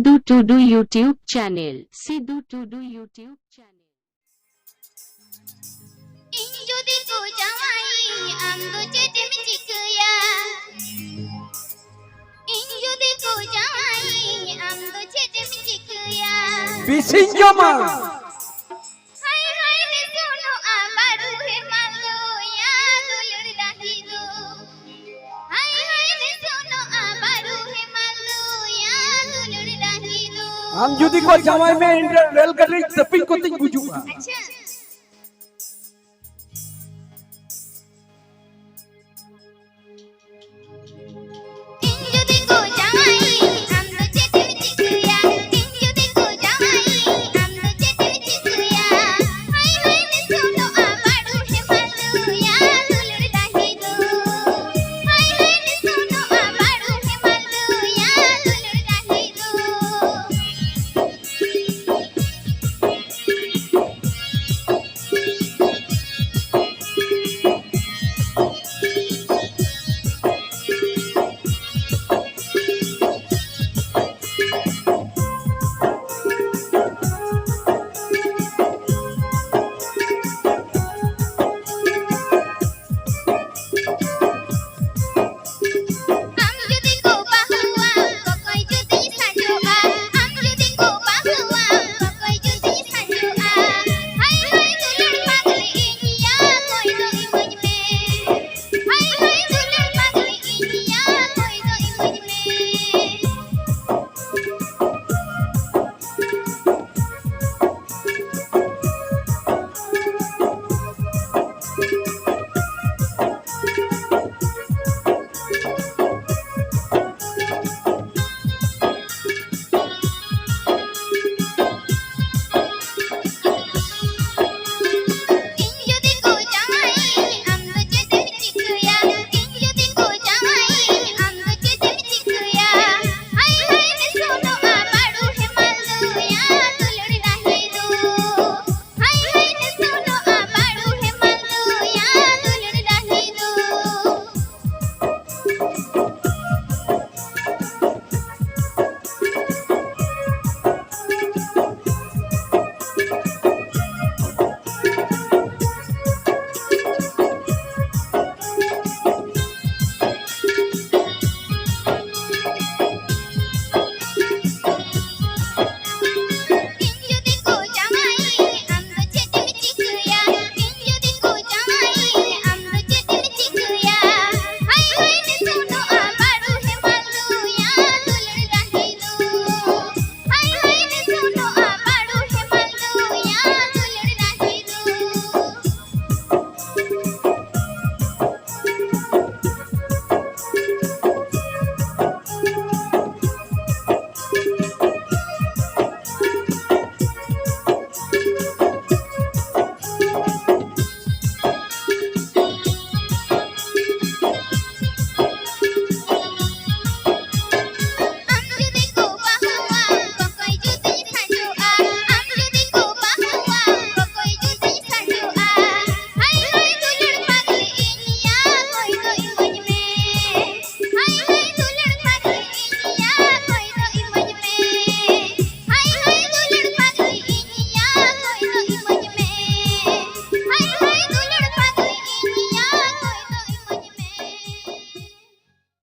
Sidhu to do YouTube channel Sidhu to do YouTube channel. যদি কো জামাই আমগো চেটেম চিকয়া ইন যদি কো জামাই আমগো চেটেম চিকয়া বিসিং জামাই हम जुदी को जमाई में इंटर रेल कर रही सपिंग को तिक बुजुआ अच्छा,